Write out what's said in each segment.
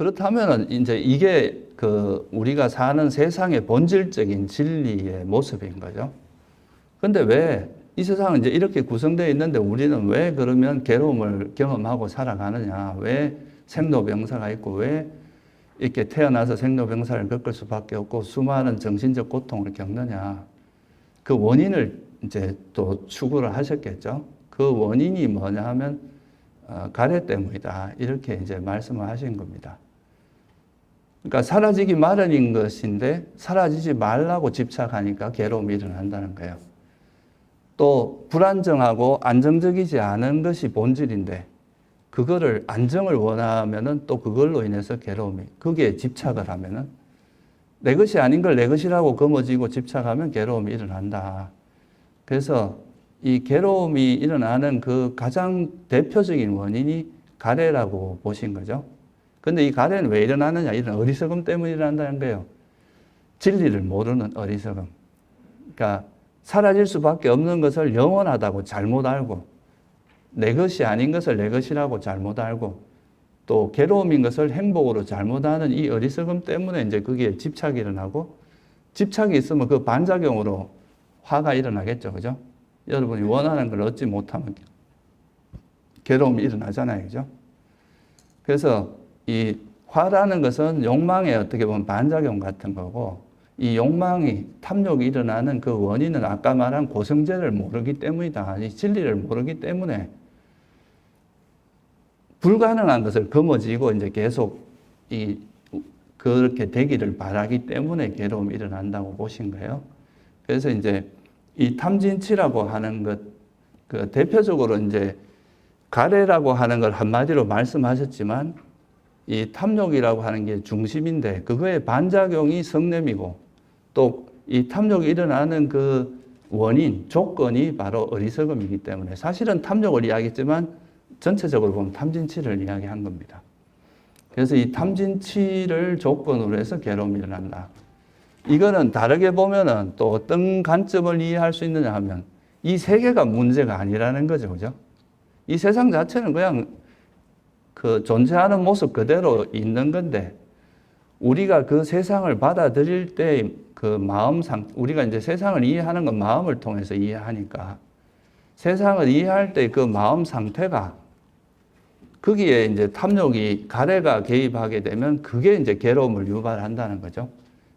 그렇다면은 이제 이게 그 우리가 사는 세상의 본질적인 진리의 모습인 거죠. 근데 왜 이 세상은 이제 이렇게 구성되어 있는데 우리는 왜 그러면 괴로움을 경험하고 살아가느냐? 왜 생로병사가 있고 왜 이렇게 태어나서 생로병사를 겪을 수밖에 없고 수많은 정신적 고통을 겪느냐? 그 원인을 이제 또 추구를 하셨겠죠. 그 원인이 뭐냐 하면 어, 가래 때문이다. 이렇게 이제 말씀을 하신 겁니다. 그러니까 사라지기 마련인 것인데 사라지지 말라고 집착하니까 괴로움이 일어난다는 거예요. 또 불안정하고 안정적이지 않은 것이 본질인데 그거를 안정을 원하면은 또 그걸로 인해서 괴로움이 거기에 집착을 하면은 내 것이 아닌 걸 내 것이라고 거머쥐고 집착하면 괴로움이 일어난다. 그래서 이 괴로움이 일어나는 그 가장 대표적인 원인이 가래라고 보신 거죠. 근데 이 가래는 왜 일어나느냐? 이런 어리석음 때문에 일어난다는 거예요. 진리를 모르는 어리석음. 그러니까 사라질 수밖에 없는 것을 영원하다고 잘못 알고 내 것이 아닌 것을 내 것이라고 잘못 알고 또 괴로움인 것을 행복으로 잘못 아는 이 어리석음 때문에 이제 거기에 집착이 일어나고 집착이 있으면 그 반작용으로 화가 일어나겠죠. 그죠? 여러분이 원하는 걸 얻지 못하면 괴로움이 일어나잖아요. 그죠? 그래서 이 화라는 것은 욕망의 어떻게 보면 반작용 같은 거고 이 욕망이 탐욕이 일어나는 그 원인은 아까 말한 고성제를 모르기 때문이다. 이 진리를 모르기 때문에 불가능한 것을 거머쥐고 이제 계속 이 그렇게 되기를 바라기 때문에 괴로움이 일어난다고 보신 거예요. 그래서 이제 이 탐진치라고 하는 것, 그 대표적으로 이제 가래라고 하는 걸 한마디로 말씀하셨지만 이 탐욕이라고 하는 게 중심인데 그거의 반작용이 성냄이고 또 이 탐욕이 일어나는 그 원인, 조건이 바로 어리석음이기 때문에 사실은 탐욕을 이야기했지만 전체적으로 보면 탐진치를 이야기한 겁니다. 그래서 이 탐진치를 조건으로 해서 괴로움이 일어난다. 이거는 다르게 보면은 또 어떤 관점을 이해할 수 있느냐 하면 이 세계가 문제가 아니라는 거죠. 그죠? 이 세상 자체는 그냥 그 존재하는 모습 그대로 있는 건데 우리가 그 세상을 받아들일 때 그 마음 상, 우리가 이제 세상을 이해하는 건 마음을 통해서 이해하니까 세상을 이해할 때 그 마음 상태가 거기에 이제 탐욕이 가래가 개입하게 되면 그게 이제 괴로움을 유발한다는 거죠.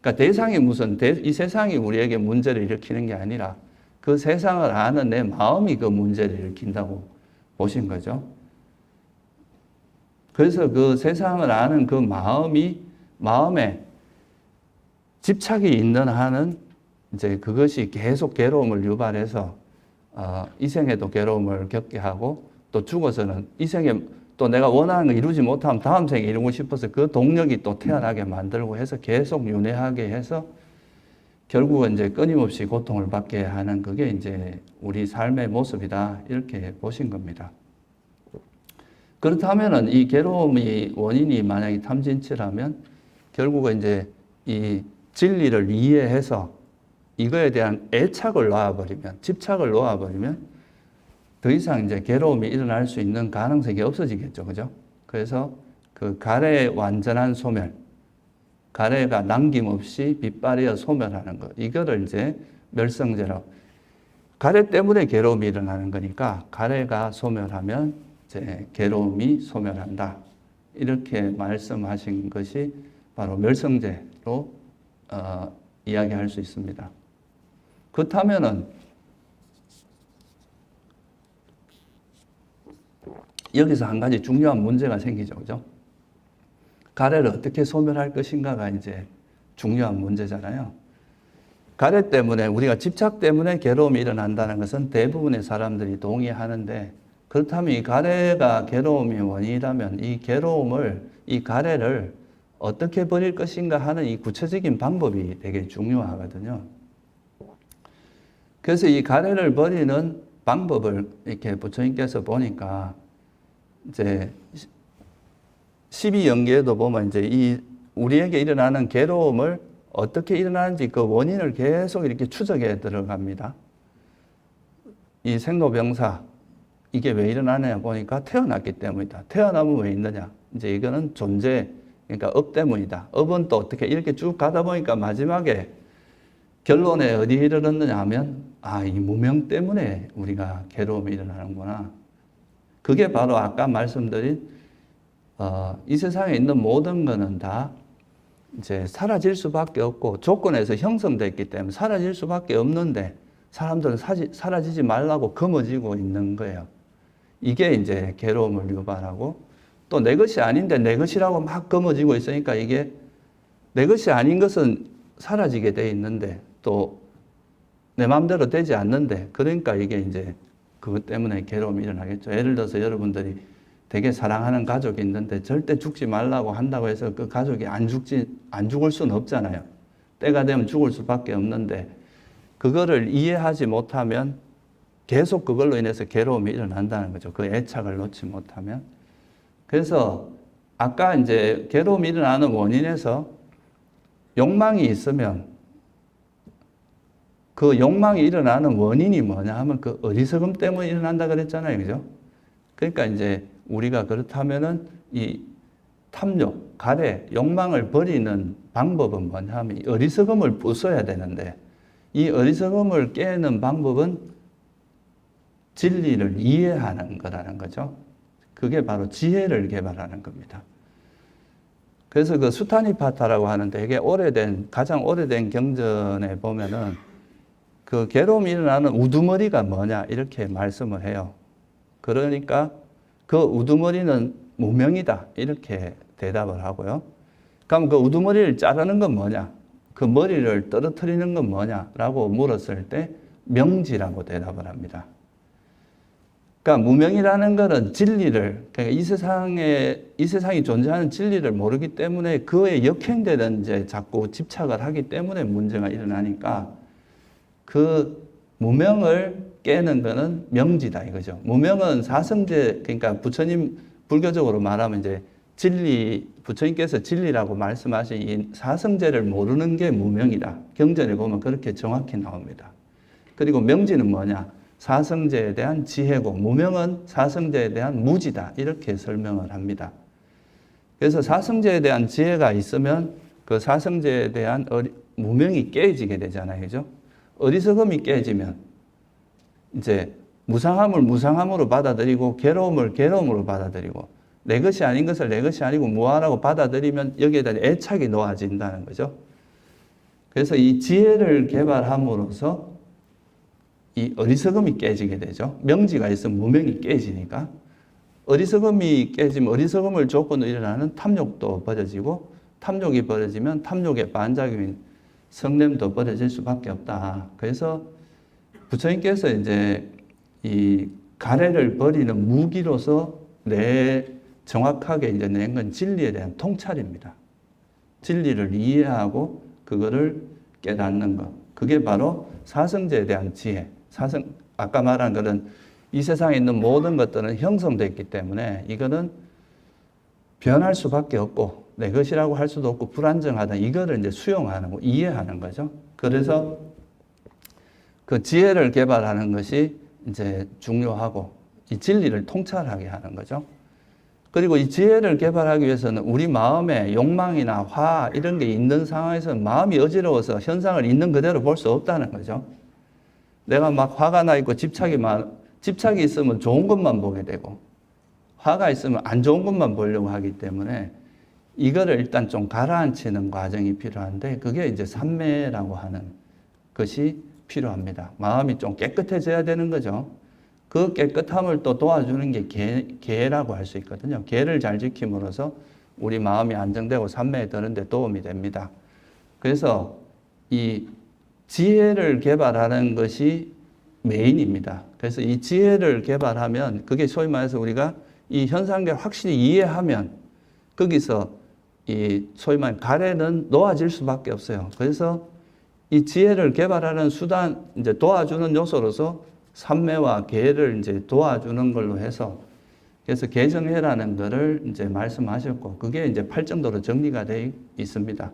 그러니까 대상이 무슨 대, 이 세상이 우리에게 문제를 일으키는 게 아니라 그 세상을 아는 내 마음이 그 문제를 일으킨다고 보신 거죠. 그래서 그 세상을 아는 그 마음이 마음에 집착이 있는 한은 이제 그것이 계속 괴로움을 유발해서 어, 이 생에도 괴로움을 겪게 하고 또 죽어서는 이 생에 또 내가 원하는 거 이루지 못하면 다음 생에 이루고 싶어서 그 동력이 또 태어나게 만들고 해서 계속 윤회하게 해서 결국은 이제 끊임없이 고통을 받게 하는 그게 이제 우리 삶의 모습이다 이렇게 보신 겁니다. 그렇다면은 이 괴로움이 원인이 만약에 탐진치라면 결국은 이제 이 진리를 이해해서 이거에 대한 애착을 놓아버리면 집착을 놓아버리면 더 이상 이제 괴로움이 일어날 수 있는 가능성이 없어지겠죠, 그죠? 그래서 그 가래의 완전한 소멸, 가래가 남김없이 빛발이어 소멸하는 것, 이거를 이제 멸성제라고. 가래 때문에 괴로움이 일어나는 거니까 가래가 소멸하면 이 제 괴로움이 소멸한다. 이렇게 말씀하신 것이 바로 멸성제로 어, 이야기할 수 있습니다. 그렇다면은 여기서 한 가지 중요한 문제가 생기죠, 그죠? 가래를 어떻게 소멸할 것인가가 이제 중요한 문제잖아요. 가래 때문에 우리가 집착 때문에 괴로움이 일어난다는 것은 대부분의 사람들이 동의하는데 그렇다면 이 가래가 괴로움이 원인이라면 이 괴로움을 이 가래를 어떻게 버릴 것인가 하는 이 구체적인 방법이 되게 중요하거든요. 그래서 이 가래를 버리는 방법을 이렇게 부처님께서 보니까 이제 12연계에도 보면 이제 이 우리에게 일어나는 괴로움을 어떻게 일어나는지 그 원인을 계속 이렇게 추적해 들어갑니다. 이 생로병사 이게 왜 일어나냐 보니까 태어났기 때문이다. 태어나면 왜 있느냐? 이제 이거는 존재 그러니까 업 때문이다. 업은 또 어떻게 이렇게 쭉 가다 보니까 마지막에 결론에 어디 이르렀느냐 하면 아, 이 무명 때문에 우리가 괴로움이 일어나는구나. 그게 바로 아까 말씀드린 어, 이 세상에 있는 모든 거는 다 이제 사라질 수밖에 없고 조건에서 형성됐기 때문에 사라질 수밖에 없는데 사람들은 사지, 사라지지 말라고 거머쥐고 있는 거예요. 이게 이제 괴로움을 유발하고 또 내 것이 아닌데 내 것이라고 막 거머쥐고 있으니까 이게 내 것이 아닌 것은 사라지게 돼 있는데 또 내 마음대로 되지 않는데 그러니까 이게 이제 그것 때문에 괴로움이 일어나겠죠. 예를 들어서 여러분들이 되게 사랑하는 가족이 있는데 절대 죽지 말라고 한다고 해서 그 가족이 안 죽지 안 죽을 수는 없잖아요. 때가 되면 죽을 수밖에 없는데 그거를 이해하지 못하면 계속 그걸로 인해서 괴로움이 일어난다는 거죠. 그 애착을 놓지 못하면. 그래서 아까 이제 괴로움이 일어나는 원인에서 욕망이 있으면 그 욕망이 일어나는 원인이 뭐냐 하면 그 어리석음 때문에 일어난다 그랬잖아요. 그죠? 그러니까 이제 우리가 그렇다면은 이 탐욕, 가래, 욕망을 버리는 방법은 뭐냐 하면 이 어리석음을 부숴야 되는데 이 어리석음을 깨는 방법은 진리를 이해하는 거라는 거죠. 그게 바로 지혜를 개발하는 겁니다. 그래서 그 수타니파타라고 하는 되게 오래된, 가장 오래된 경전에 보면은 그 괴로움이 일어나는 우두머리가 뭐냐 이렇게 말씀을 해요. 그러니까 그 우두머리는 무명이다 이렇게 대답을 하고요. 그럼 그 우두머리를 자르는 건 뭐냐? 그 머리를 떨어뜨리는 건 뭐냐라고 물었을 때 명지라고 대답을 합니다. 그러니까 무명이라는 것은 진리를 그러니까 이 세상에 이 세상이 존재하는 진리를 모르기 때문에 그에 역행되는 이제 자꾸 집착을 하기 때문에 문제가 일어나니까 그 무명을 깨는 것은 명지다 이거죠. 무명은 사성제 그러니까 부처님 불교적으로 말하면 이제 진리 부처님께서 진리라고 말씀하신 이 사성제를 모르는 게 무명이다. 경전에 보면 그렇게 정확히 나옵니다. 그리고 명지는 뭐냐? 사성제에 대한 지혜고 무명은 사성제에 대한 무지다. 이렇게 설명을 합니다. 그래서 사성제에 대한 지혜가 있으면 그 사성제에 대한 어리, 무명이 깨지게 되잖아요. 그죠? 어리석음이 깨지면 이제 무상함을 무상함으로 받아들이고 괴로움을 괴로움으로 받아들이고 내 것이 아닌 것을 내 것이 아니고 무한하고 받아들이면 여기에 대한 애착이 놓아진다는 거죠. 그래서 이 지혜를 개발함으로써 이 어리석음이 깨지게 되죠. 명지가 있으면 무명이 깨지니까 어리석음이 깨지면 어리석음을 조건으로 일어나는 탐욕도 버려지고 탐욕이 버려지면 탐욕의 반작용인 성냄도 버려질 수밖에 없다. 그래서 부처님께서 이제 이 가래를 버리는 무기로서 내 정확하게 이제 낸 건 진리에 대한 통찰입니다. 진리를 이해하고 그거를 깨닫는 것. 그게 바로 사성제에 대한 지혜. 사성, 아까 말한 것은 이 세상에 있는 모든 것들은 형성됐기 때문에 이거는 변할 수밖에 없고 내 것이라고 할 수도 없고 불안정하다. 이거를 이제 수용하는 거, 이해하는 거죠. 그래서 그 지혜를 개발하는 것이 이제 중요하고 이 진리를 통찰하게 하는 거죠. 그리고 이 지혜를 개발하기 위해서는 우리 마음에 욕망이나 화 이런 게 있는 상황에서는 마음이 어지러워서 현상을 있는 그대로 볼 수 없다는 거죠. 내가 막 화가 나 있고 집착이 많, 집착이 있으면 좋은 것만 보게 되고 화가 있으면 안 좋은 것만 보려고 하기 때문에 이거를 일단 좀 가라앉히는 과정이 필요한데 그게 이제 삼매라고 하는 것이 필요합니다. 마음이 좀 깨끗해져야 되는 거죠. 그 깨끗함을 또 도와주는 게 계, 계라고 할 수 있거든요. 계를 잘 지킴으로써 우리 마음이 안정되고 삼매에 드는데 도움이 됩니다. 그래서 이 지혜를 개발하는 것이 메인입니다. 그래서 이 지혜를 개발하면 그게 소위 말해서 우리가 이 현상계를 확실히 이해하면 거기서 이 소위 말 가래는 놓아질 수밖에 없어요. 그래서 이 지혜를 개발하는 수단 이제 도와주는 요소로서 삼매와 계를 이제 도와주는 걸로 해서 그래서 개정해라는 것을 이제 말씀하셨고 그게 이제 팔정도로 정리가 되어 있습니다.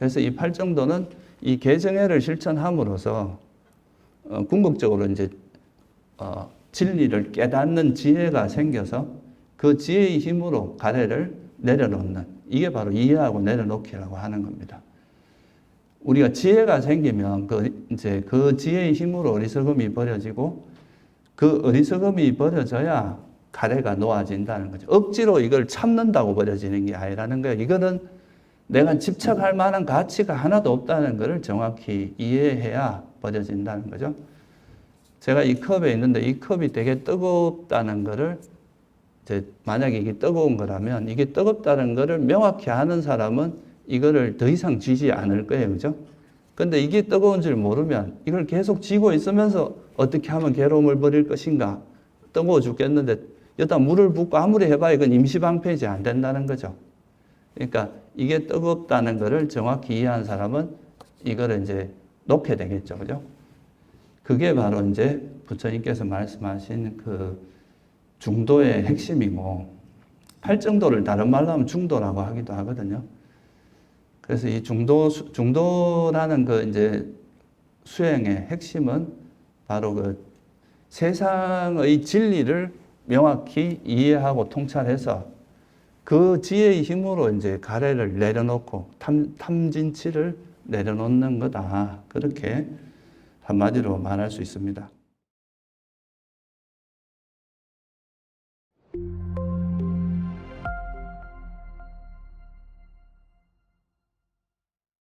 그래서 이 팔정도는 이 개정해를 실천함으로써 어, 궁극적으로 이제 어, 진리를 깨닫는 지혜가 생겨서 그 지혜의 힘으로 가래를 내려놓는 이게 바로 이해하고 내려놓기라고 하는 겁니다. 우리가 지혜가 생기면 그 이제 그 지혜의 힘으로 어리석음이 버려지고 그 어리석음이 버려져야 가래가 놓아진다는 거죠. 억지로 이걸 참는다고 버려지는 게 아니라는 거예요. 이거는 내가 집착할 만한 가치가 하나도 없다는 것을 정확히 이해해야 버려진다는 거죠. 제가 이 컵에 있는데 이 컵이 되게 뜨겁다는 것을 이제 만약에 이게 뜨거운 거라면 이게 뜨겁다는 것을 명확히 아는 사람은 이거를 더 이상 쥐지 않을 거예요. 그죠? 근데 이게 뜨거운 줄 모르면 이걸 계속 쥐고 있으면서 어떻게 하면 괴로움을 버릴 것인가? 뜨거워 죽겠는데 여기다 물을 붓고 아무리 해봐야 이건 임시방패이지 안 된다는 거죠. 그러니까 이게 뜨겁다는 것을 정확히 이해한 사람은 이거를 이제 놓게 되겠죠. 그죠? 그게 바로 이제 부처님께서 말씀하신 그 중도의 핵심이고 팔정도를 다른 말로 하면 중도라고 하기도 하거든요. 그래서 이 중도 수- 중도라는 그 이제 수행의 핵심은 바로 그 세상의 진리를 명확히 이해하고 통찰해서 그 지혜의 힘으로 이제 가래를 내려놓고 탐, 탐진치를 내려놓는 거다. 그렇게 한마디로 말할 수 있습니다.